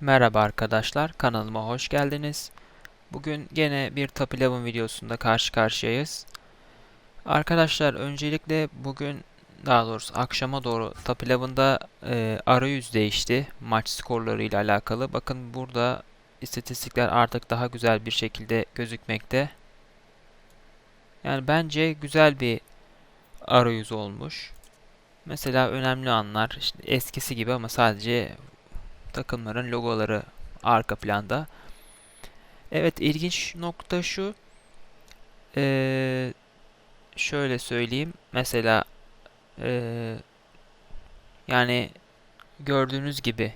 Merhaba arkadaşlar, kanalıma hoş geldiniz. Bugün gene bir Top 11 videosunda karşı karşıyayız. Arkadaşlar öncelikle bugün daha doğrusu akşama doğru Top 11'da e, arayüz değişti maç skorları ile alakalı. Bakın burada istatistikler artık daha güzel bir şekilde gözükmekte. Yani bence güzel bir arayüz olmuş. Mesela önemli anlar işte eskisi gibi ama sadece takımların logoları arka planda. Evet ilginç nokta şu. Ee, şöyle söyleyeyim. Mesela ee, yani gördüğünüz gibi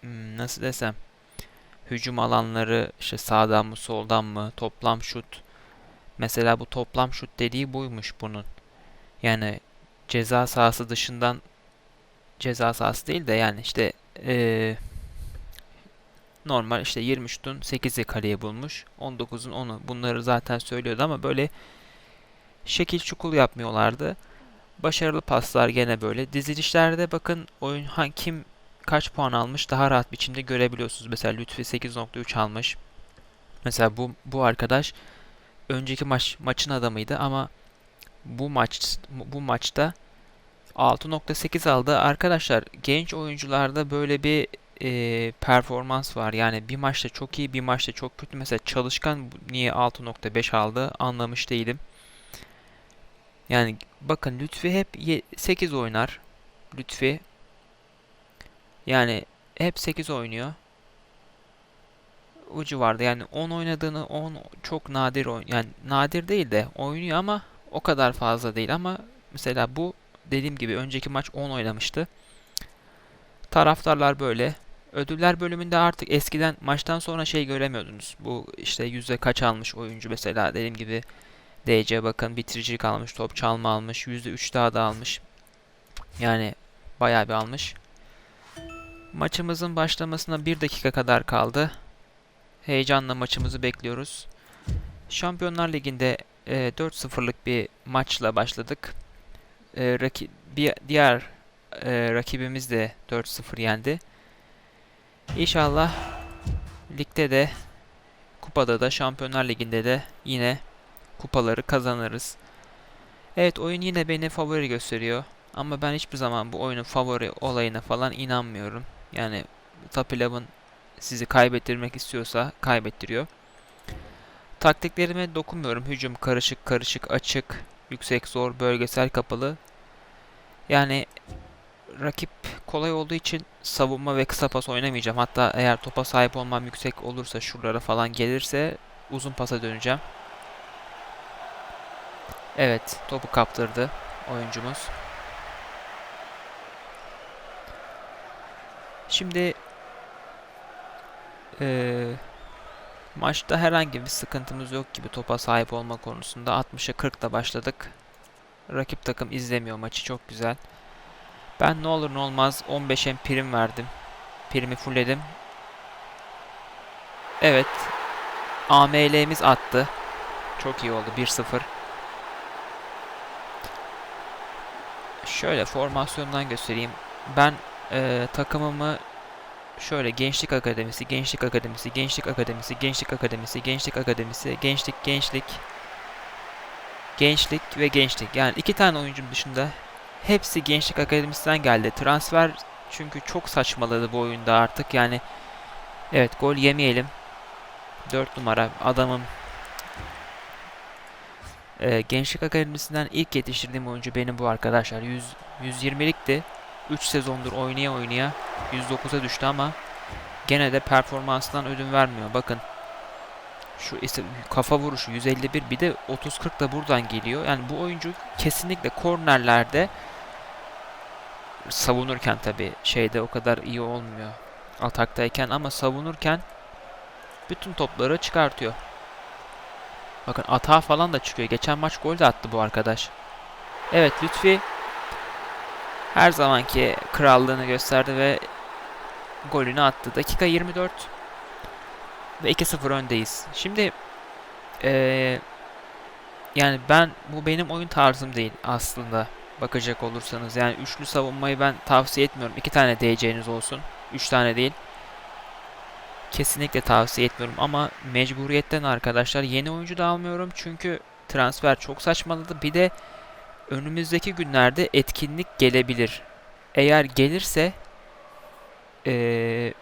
hmm, nasıl desem hücum alanları işte sağdan mı soldan mı toplam şut mesela bu toplam şut dediği buymuş bunun. Yani ceza sahası dışından ceza sahası değil de yani işte ee, normal işte 20 şutun 8'i kaleye bulmuş. 19'un 10'u. Bunları zaten söylüyordu ama böyle şekil çukul yapmıyorlardı. Başarılı paslar gene böyle. Dizilişlerde bakın oyun ha, kim kaç puan almış daha rahat biçimde görebiliyorsunuz. Mesela Lütfi 8.3 almış. Mesela bu bu arkadaş önceki maç maçın adamıydı ama bu maç bu maçta 6.8 aldı. Arkadaşlar genç oyuncularda böyle bir e, performans var. Yani bir maçta çok iyi, bir maçta çok kötü. Mesela Çalışkan niye 6.5 aldı anlamış değilim. Yani bakın Lütfi hep 8 oynar. Lütfi. Yani hep 8 oynuyor. Ucu vardı. Yani 10 oynadığını 10 çok nadir oyun yani nadir değil de oynuyor ama o kadar fazla değil ama mesela bu dediğim gibi önceki maç 10 oynamıştı. Taraftarlar böyle. Ödüller bölümünde artık eskiden maçtan sonra şey göremiyordunuz. Bu işte yüzde kaç almış oyuncu mesela dediğim gibi DC bakın bitiricilik almış, top çalma almış, yüzde üç daha da almış. Yani bayağı bir almış. Maçımızın başlamasına bir dakika kadar kaldı. Heyecanla maçımızı bekliyoruz. Şampiyonlar Ligi'nde e, 4-0'lık bir maçla başladık. E, raki, bir, diğer e, rakibimiz de 4-0 yendi. İnşallah ligde de kupada da Şampiyonlar Ligi'nde de yine kupaları kazanırız. Evet oyun yine beni favori gösteriyor. Ama ben hiçbir zaman bu oyunun favori olayına falan inanmıyorum. Yani Top 11 sizi kaybettirmek istiyorsa kaybettiriyor. Taktiklerime dokunmuyorum. Hücum karışık, karışık, açık, yüksek, zor, bölgesel, kapalı. Yani rakip kolay olduğu için savunma ve kısa pas oynamayacağım. Hatta eğer topa sahip olmam yüksek olursa şuralara falan gelirse uzun pasa döneceğim. Evet topu kaptırdı oyuncumuz. Şimdi ee, maçta herhangi bir sıkıntımız yok gibi topa sahip olma konusunda 60'a 40'da başladık. Rakip takım izlemiyor maçı çok güzel. Ben ne olur ne olmaz 15'e prim verdim. Primi fullledim. Evet. AML'miz attı. Çok iyi oldu 1-0. Şöyle formasyondan göstereyim. Ben e, takımımı şöyle Gençlik Akademisi, Gençlik Akademisi, Gençlik Akademisi, Gençlik Akademisi, Gençlik Akademisi, Gençlik, Gençlik, Gençlik ve Gençlik. Yani iki tane oyuncum dışında Hepsi Gençlik Akademisi'nden geldi. Transfer çünkü çok saçmaladı bu oyunda artık. Yani evet gol yemeyelim. 4 numara adamım. Ee, Gençlik Akademisi'nden ilk yetiştirdiğim oyuncu benim bu arkadaşlar. 100 120'likti. 3 sezondur oynaya oynaya 109'a düştü ama gene de performansından ödün vermiyor. Bakın şu kafa vuruşu 151 bir de 30-40 da buradan geliyor. Yani bu oyuncu kesinlikle kornerlerde savunurken tabi şeyde o kadar iyi olmuyor ataktayken ama savunurken bütün topları çıkartıyor. Bakın atağa falan da çıkıyor. Geçen maç gol de attı bu arkadaş. Evet Lütfi her zamanki krallığını gösterdi ve golünü attı. Dakika 24 ve 2-0 öndeyiz. Şimdi ee, yani ben bu benim oyun tarzım değil aslında bakacak olursanız. Yani üçlü savunmayı ben tavsiye etmiyorum. İki tane DC'niz olsun. Üç tane değil. kesinlikle tavsiye etmiyorum ama mecburiyetten arkadaşlar yeni oyuncu da almıyorum çünkü transfer çok saçmaladı. Bir de önümüzdeki günlerde etkinlik gelebilir. Eğer gelirse eee,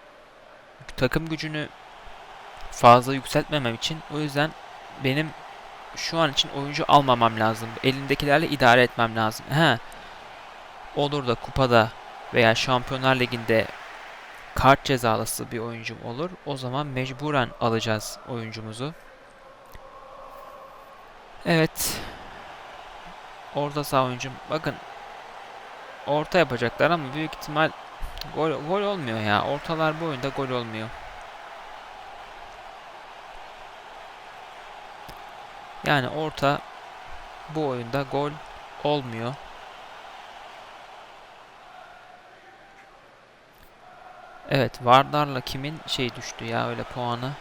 takım gücünü fazla yükseltmemem için o yüzden benim şu an için oyuncu almamam lazım. Elimdekilerle idare etmem lazım. He. Olur da kupada veya Şampiyonlar Ligi'nde kart cezalısı bir oyuncum olur. O zaman mecburen alacağız oyuncumuzu. Evet. Orta saha oyuncum. Bakın. Orta yapacaklar ama büyük ihtimal gol, gol olmuyor ya. Ortalar bu oyunda gol olmuyor. Yani orta bu oyunda gol olmuyor. Evet, Vardar'la kimin şey düştü ya öyle puanı.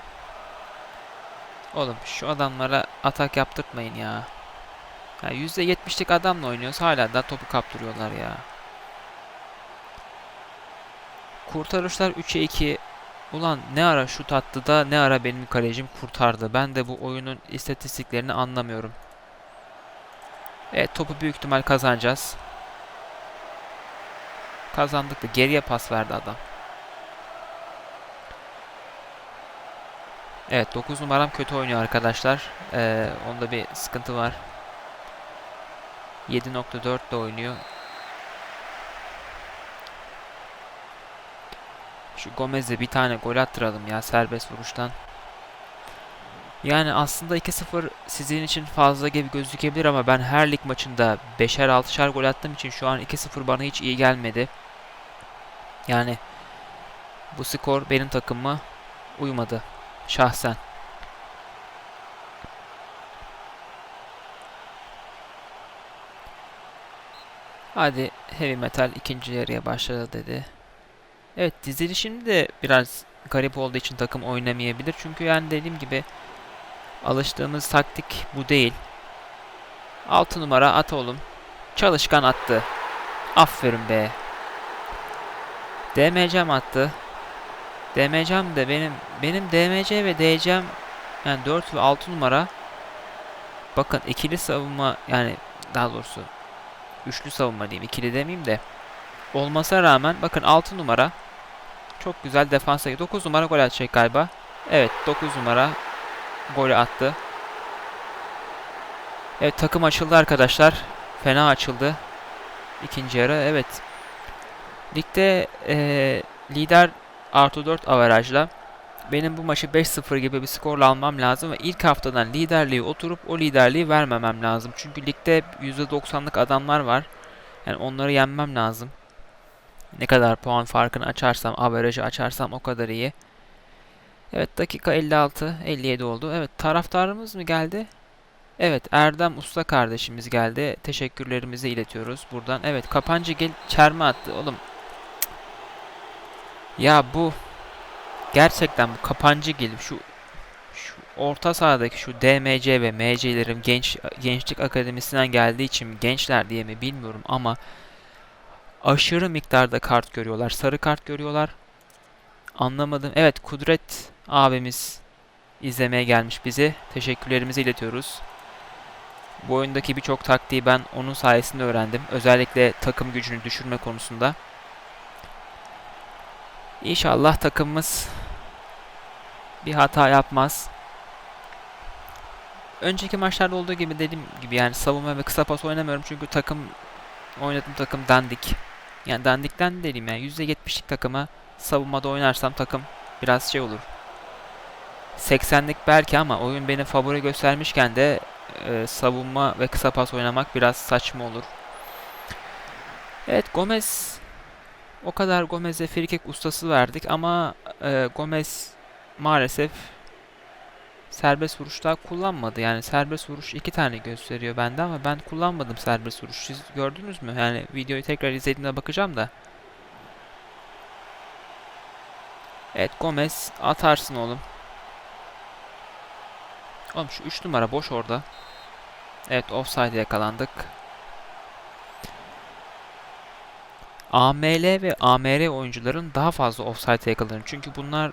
Oğlum şu adamlara atak yaptırtmayın ya. Ya %70'lik adamla oynuyoruz hala da topu kaptırıyorlar ya. Kurtarışlar 3'e 2. Ulan ne ara şut attı da ne ara benim kalecim kurtardı. Ben de bu oyunun istatistiklerini anlamıyorum. Evet topu büyük ihtimal kazanacağız. Kazandık da geriye pas verdi adam. Evet 9 numaram kötü oynuyor arkadaşlar. Ee, onda bir sıkıntı var. 7.4 de oynuyor. Şu Gomez'e bir tane gol attıralım ya serbest vuruştan. Yani aslında 2-0 sizin için fazla gibi gözükebilir ama ben her lig maçında 5'er 6'şer gol attığım için şu an 2-0 bana hiç iyi gelmedi. Yani bu skor benim takımıma uymadı şahsen. Hadi heavy metal ikinci yarıya başladı dedi. Evet dizilişim de biraz garip olduğu için takım oynamayabilir. Çünkü yani dediğim gibi alıştığımız taktik bu değil. 6 numara at oğlum. Çalışkan attı. Aferin be. DMC'm attı. DMC'm de benim benim DMC ve DC'm yani 4 ve 6 numara bakın ikili savunma yani daha doğrusu üçlü savunma diyeyim ikili demeyeyim de olmasına rağmen bakın 6 numara çok güzel defansa 9 numara gol atacak galiba. Evet 9 numara golü attı. Evet takım açıldı arkadaşlar. Fena açıldı. İkinci yarı evet. Ligde ee, lider artı 4 averajla benim bu maçı 5-0 gibi bir skorla almam lazım ve ilk haftadan liderliği oturup o liderliği vermemem lazım. Çünkü ligde %90'lık adamlar var. Yani onları yenmem lazım. Ne kadar puan farkını açarsam, averajı açarsam o kadar iyi. Evet dakika 56, 57 oldu. Evet taraftarımız mı geldi? Evet Erdem Usta kardeşimiz geldi. Teşekkürlerimizi iletiyoruz buradan. Evet Kapancı gel çerme attı oğlum. Ya bu gerçekten bu Kapancı gelip şu şu orta sahadaki şu DMC ve MC'lerim genç gençlik akademisinden geldiği için gençler diye mi bilmiyorum ama aşırı miktarda kart görüyorlar. Sarı kart görüyorlar. Anlamadım. Evet Kudret abimiz izlemeye gelmiş bizi. Teşekkürlerimizi iletiyoruz. Bu oyundaki birçok taktiği ben onun sayesinde öğrendim. Özellikle takım gücünü düşürme konusunda. İnşallah takımımız bir hata yapmaz. Önceki maçlarda olduğu gibi dediğim gibi yani savunma ve kısa pas oynamıyorum çünkü takım oynadığım takım dandik. Yani dandikten değilim yani %70'lik takıma savunmada oynarsam takım biraz şey olur. 80'lik belki ama oyun beni favori göstermişken de e, savunma ve kısa pas oynamak biraz saçma olur. Evet Gomez o kadar Gomez'e frikik ustası verdik ama e, Gomez maalesef serbest vuruşta kullanmadı. Yani serbest vuruş iki tane gösteriyor bende ama ben kullanmadım serbest vuruş. Siz gördünüz mü? Yani videoyu tekrar izlediğimde bakacağım da. Evet Gomez atarsın oğlum. Oğlum şu 3 numara boş orada. Evet offside yakalandık. AML ve AMR oyuncuların daha fazla offside yakalanır. Çünkü bunlar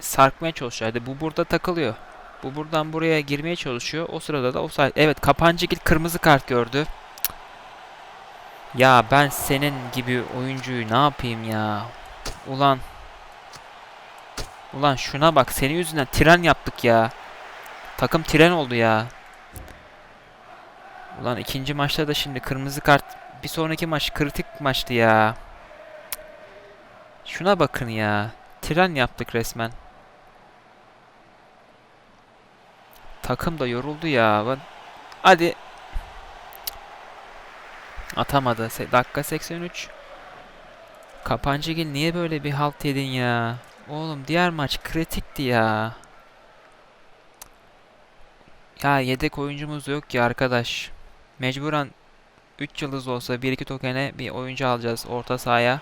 sarkmaya çalışıyor. Hadi bu burada takılıyor. Bu buradan buraya girmeye çalışıyor. O sırada da offside. Evet Kapancıgil kırmızı kart gördü. Ya ben senin gibi oyuncuyu ne yapayım ya? Ulan. Ulan şuna bak senin yüzünden tren yaptık ya. Takım tren oldu ya. Ulan ikinci maçta da şimdi kırmızı kart. Bir sonraki maç kritik maçtı ya. Şuna bakın ya. Tren yaptık resmen. Takım da yoruldu ya. Ben- Hadi. Atamadı. Dakika 83. Kapancıgil niye böyle bir halt yedin ya? Oğlum diğer maç kritikti ya. Ya yedek oyuncumuz yok ki arkadaş. Mecburen 3 yıldız olsa 1-2 tokene bir oyuncu alacağız orta sahaya.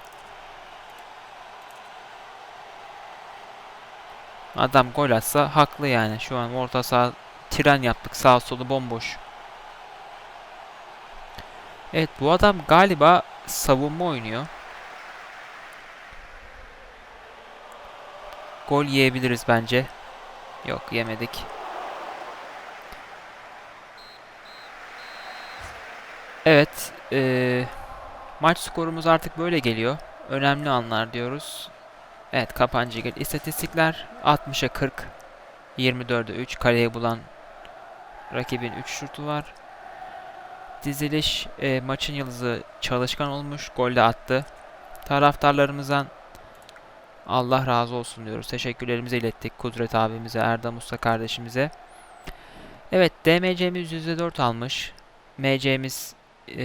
Adam gol atsa haklı yani. Şu an orta saha tren yaptık. Sağ solu bomboş. Evet bu adam galiba savunma oynuyor. Gol yiyebiliriz bence. Yok yemedik. Evet. eee, maç skorumuz artık böyle geliyor. Önemli anlar diyoruz. Evet kapancı gel. İstatistikler 60'a 40. 24'e 3. Kaleye bulan rakibin 3 şutu var. Diziliş e, maçın yıldızı çalışkan olmuş. Gol de attı. Taraftarlarımızdan Allah razı olsun diyoruz. Teşekkürlerimizi ilettik Kudret abimize, Erdem Usta kardeşimize. Evet DMC'miz %4 almış. MC'miz e,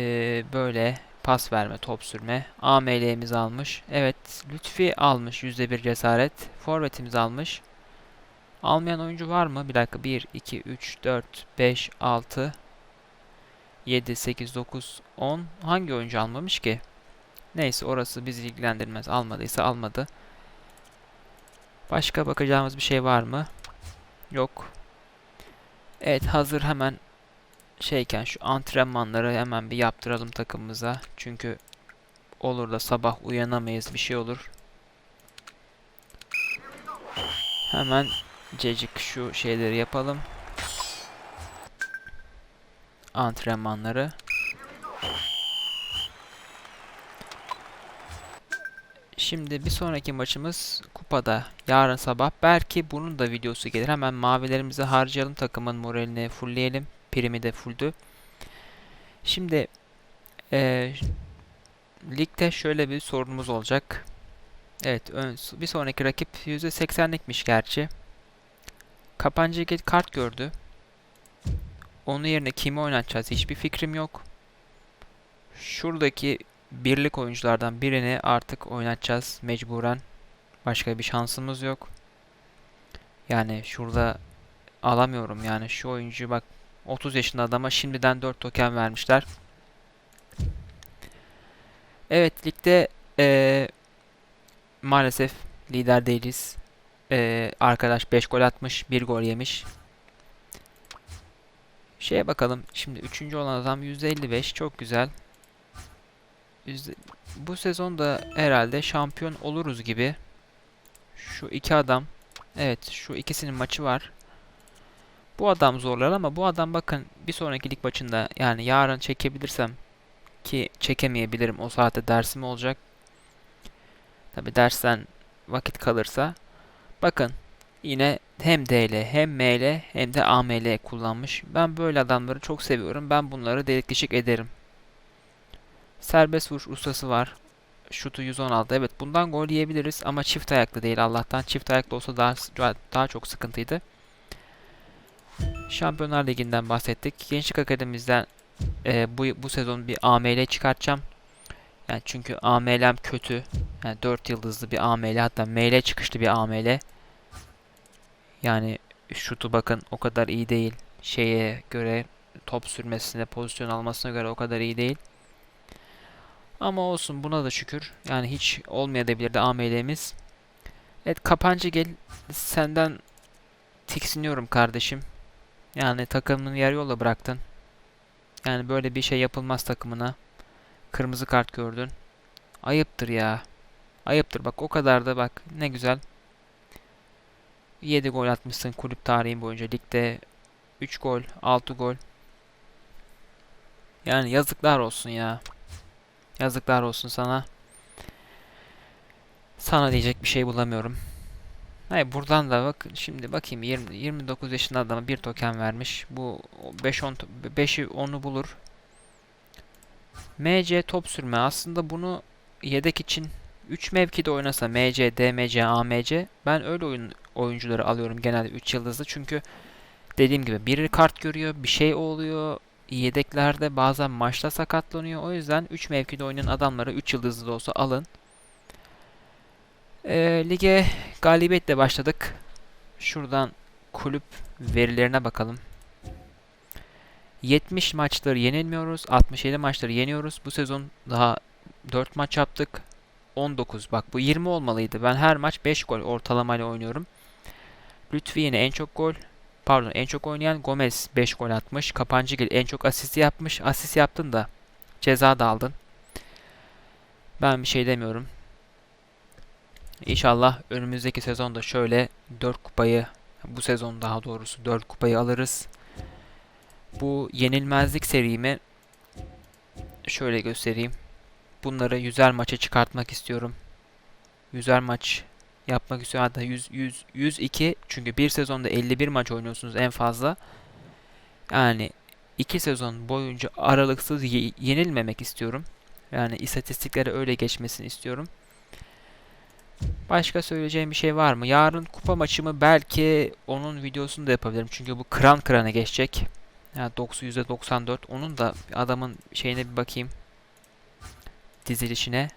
böyle pas verme, top sürme. AML'miz almış. Evet Lütfi almış %1 cesaret. Forvetimiz almış. Almayan oyuncu var mı? Bir dakika. 1, 2, 3, 4, 5, 6, 7, 8, 9, 10. Hangi oyuncu almamış ki? Neyse orası bizi ilgilendirmez. Almadıysa almadı. Başka bakacağımız bir şey var mı? Yok. Evet hazır hemen şeyken şu antrenmanları hemen bir yaptıralım takımımıza. Çünkü olur da sabah uyanamayız bir şey olur. Hemen cecik şu şeyleri yapalım. Antrenmanları. Şimdi bir sonraki maçımız kupada. Yarın sabah. Belki bunun da videosu gelir. Hemen mavilerimizi harcayalım. Takımın moralini fullleyelim. Primi de fulldü. Şimdi eee, ligde şöyle bir sorunumuz olacak. Evet, ön, bir sonraki rakip %80'likmiş gerçi. Kapancı git kart gördü. Onun yerine kimi oynatacağız hiçbir fikrim yok. Şuradaki birlik oyunculardan birini artık oynatacağız mecburen. Başka bir şansımız yok. Yani şurada alamıyorum yani şu oyuncu bak 30 yaşında adama şimdiden 4 token vermişler. Evet ligde eee, maalesef lider değiliz. Eee, arkadaş 5 gol atmış 1 gol yemiş. Şeye bakalım şimdi 3. olan adam %55 çok güzel. Bu sezon da herhalde şampiyon oluruz gibi. Şu iki adam. Evet şu ikisinin maçı var. Bu adam zorlar ama bu adam bakın bir sonraki lig maçında yani yarın çekebilirsem ki çekemeyebilirim o saatte dersim olacak. Tabi dersten vakit kalırsa bakın yine hem DL hem ML hem de AML kullanmış. Ben böyle adamları çok seviyorum. Ben bunları delik deşik ederim. Serbest vuruş ustası var. Şutu 116. Evet bundan gol yiyebiliriz ama çift ayaklı değil Allah'tan. Çift ayaklı olsa daha daha çok sıkıntıydı. Şampiyonlar Ligi'nden bahsettik. Gençlik Akademimizden e, bu bu sezon bir AML çıkartacağım. Yani çünkü AML'm kötü. Yani 4 yıldızlı bir AML hatta ML çıkışlı bir AML. Yani şutu bakın o kadar iyi değil. Şeye göre top sürmesine, pozisyon almasına göre o kadar iyi değil. Ama olsun buna da şükür. Yani hiç olmayabilirdi AML'miz. Evet kapancı gel. Senden tiksiniyorum kardeşim. Yani takımını yarı yola bıraktın. Yani böyle bir şey yapılmaz takımına. Kırmızı kart gördün. Ayıptır ya. Ayıptır bak o kadar da bak ne güzel. 7 gol atmışsın kulüp tarihin boyunca. Ligde 3 gol, 6 gol. Yani yazıklar olsun ya. Yazıklar olsun sana. Sana diyecek bir şey bulamıyorum. Hayır buradan da bak şimdi bakayım 20, 29 yaşında adama bir token vermiş. Bu 5 10 5'i 10'u bulur. MC top sürme aslında bunu yedek için 3 mevkide oynasa MC, DMC, AMC ben öyle oyun oyuncuları alıyorum genelde 3 yıldızlı çünkü dediğim gibi biri kart görüyor, bir şey oluyor. Yedeklerde bazen maçta sakatlanıyor. O yüzden 3 mevkide oynayan adamları 3 yıldızlı da olsa alın. E, lige galibiyetle başladık. Şuradan kulüp verilerine bakalım. 70 maçları yenilmiyoruz. 67 maçları yeniyoruz. Bu sezon daha 4 maç yaptık. 19 bak bu 20 olmalıydı. Ben her maç 5 gol ortalamayla oynuyorum. Lütfi yine en çok gol. Pardon en çok oynayan Gomez 5 gol atmış. Kapancıgil en çok asist yapmış. Asist yaptın da ceza da aldın. Ben bir şey demiyorum. İnşallah önümüzdeki sezonda şöyle 4 kupayı bu sezon daha doğrusu 4 kupayı alırız. Bu yenilmezlik serimi şöyle göstereyim. Bunları 100'er maça çıkartmak istiyorum. 100'er maç yapmak istiyorum. Hatta 100, 100, 102 çünkü bir sezonda 51 maç oynuyorsunuz en fazla. Yani 2 sezon boyunca aralıksız ye yenilmemek istiyorum. Yani istatistiklere öyle geçmesini istiyorum. Başka söyleyeceğim bir şey var mı? Yarın kupa maçımı belki onun videosunu da yapabilirim. Çünkü bu kıran kırana geçecek. Yani %94. Onun da adamın şeyine bir bakayım. Dizilişine.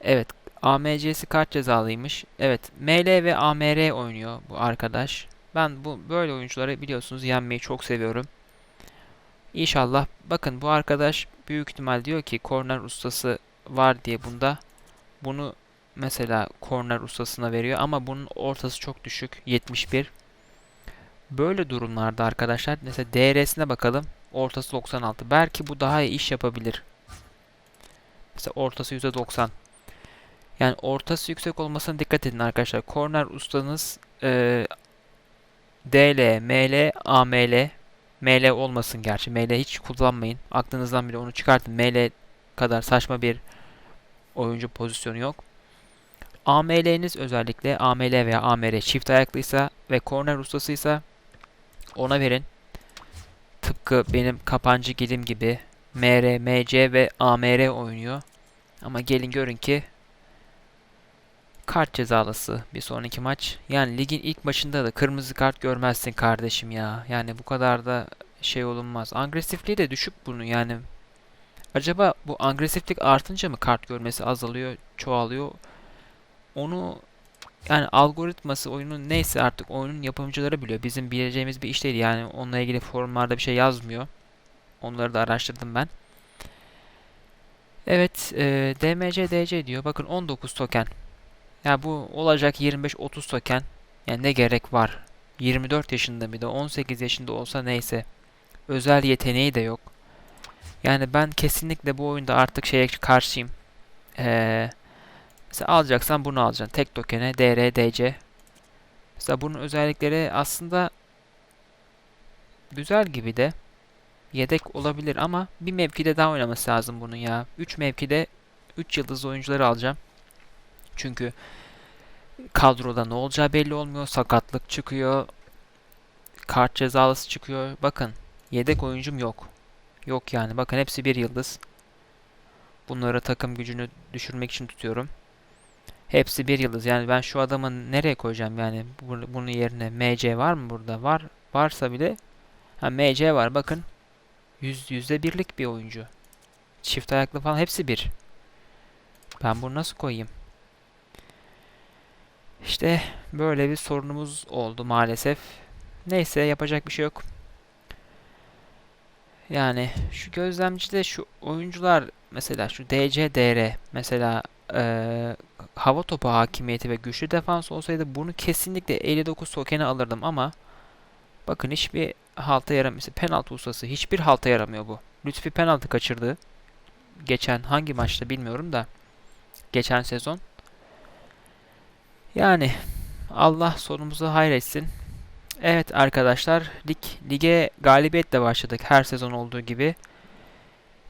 Evet. AMC'si kart cezalıymış. Evet. ML ve AMR oynuyor bu arkadaş. Ben bu böyle oyuncuları biliyorsunuz yenmeyi çok seviyorum. İnşallah. Bakın bu arkadaş büyük ihtimal diyor ki korner ustası var diye bunda. Bunu mesela korner ustasına veriyor ama bunun ortası çok düşük. 71. Böyle durumlarda arkadaşlar mesela DR'sine bakalım. Ortası 96. Belki bu daha iyi iş yapabilir. Mesela ortası %90. Yani ortası yüksek olmasına dikkat edin arkadaşlar. Korner ustanız e, DL, ML, AML ML olmasın gerçi. ML hiç kullanmayın. Aklınızdan bile onu çıkartın. ML kadar saçma bir oyuncu pozisyonu yok. AML'niz özellikle AML veya AMR çift ayaklıysa ve korner ustasıysa ona verin. Tıpkı benim kapancı gilim gibi MR, MC ve AMR oynuyor. Ama gelin görün ki kart cezalısı bir sonraki maç. Yani ligin ilk maçında da kırmızı kart görmezsin kardeşim ya. Yani bu kadar da şey olunmaz. Agresifliği de düşük bunun yani. Acaba bu agresiflik artınca mı kart görmesi azalıyor, çoğalıyor? Onu yani algoritması oyunun neyse artık oyunun yapımcıları biliyor. Bizim bileceğimiz bir iş değil. Yani onunla ilgili forumlarda bir şey yazmıyor. Onları da araştırdım ben. Evet, e, DMC DC diyor. Bakın 19 token. Ya bu olacak 25-30 token. Yani ne gerek var? 24 yaşında bir de 18 yaşında olsa neyse. Özel yeteneği de yok. Yani ben kesinlikle bu oyunda artık şeye karşıyım. Eee Mesela alacaksan bunu alacaksın. Tek tokene DR, DC. Mesela bunun özellikleri aslında güzel gibi de yedek olabilir ama bir mevkide daha oynaması lazım bunun ya. 3 mevkide 3 yıldız oyuncuları alacağım. Çünkü kadroda ne olacağı belli olmuyor. Sakatlık çıkıyor. Kart cezalısı çıkıyor. Bakın yedek oyuncum yok. Yok yani. Bakın hepsi bir yıldız. Bunları takım gücünü düşürmek için tutuyorum. Hepsi bir yıldız. Yani ben şu adamı nereye koyacağım yani bunun yerine MC var mı burada? Var. Varsa bile ha MC var bakın. Yüz, yüzde birlik bir oyuncu. Çift ayaklı falan hepsi bir. Ben bunu nasıl koyayım? İşte böyle bir sorunumuz oldu maalesef. Neyse yapacak bir şey yok. Yani şu gözlemcide şu oyuncular mesela şu DC DR mesela ee, hava topu hakimiyeti ve güçlü defans olsaydı bunu kesinlikle 59 tokene alırdım ama bakın hiçbir halta yaramıyor. Penaltı ustası hiçbir halta yaramıyor bu. Lütfi penaltı kaçırdı. Geçen hangi maçta bilmiyorum da geçen sezon. Yani Allah sonumuzu hayretsin. Evet arkadaşlar, lig lige galibiyetle başladık her sezon olduğu gibi.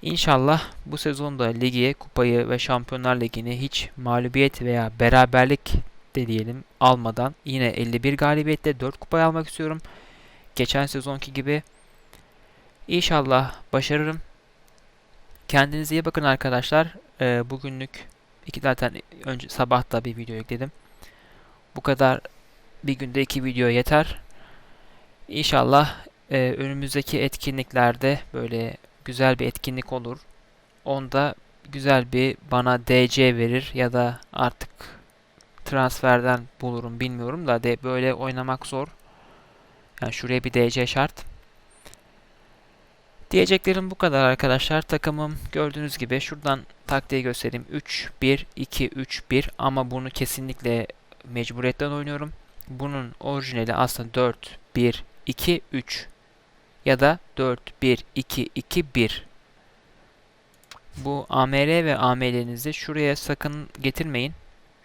İnşallah bu sezonda ligi, kupayı ve Şampiyonlar Ligi'ni hiç mağlubiyet veya beraberlik de diyelim almadan yine 51 galibiyetle 4 kupayı almak istiyorum. Geçen sezonki gibi. İnşallah başarırım. Kendinize iyi bakın arkadaşlar. Ee, bugünlük iki zaten önce sabah da bir video ekledim. Bu kadar bir günde iki video yeter. İnşallah e, önümüzdeki etkinliklerde böyle güzel bir etkinlik olur. Onda güzel bir bana DC verir ya da artık transferden bulurum bilmiyorum da de böyle oynamak zor. Yani şuraya bir DC şart. Diyeceklerim bu kadar arkadaşlar. Takımım gördüğünüz gibi şuradan taktiği göstereyim. 3 1 2 3 1 ama bunu kesinlikle mecburiyetten oynuyorum. Bunun orijinali aslında 4 1 2 3 ya da 4 1 2 2 1. Bu AMR ve AML'nizi şuraya sakın getirmeyin.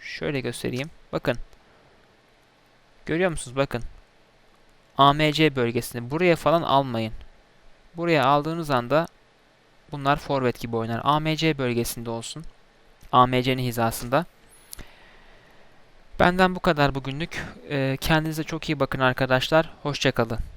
Şöyle göstereyim. Bakın. Görüyor musunuz? Bakın. AMC bölgesini buraya falan almayın. Buraya aldığınız anda bunlar forvet gibi oynar. AMC bölgesinde olsun. AMC'nin hizasında. Benden bu kadar bugünlük. Ee, kendinize çok iyi bakın arkadaşlar. Hoşçakalın.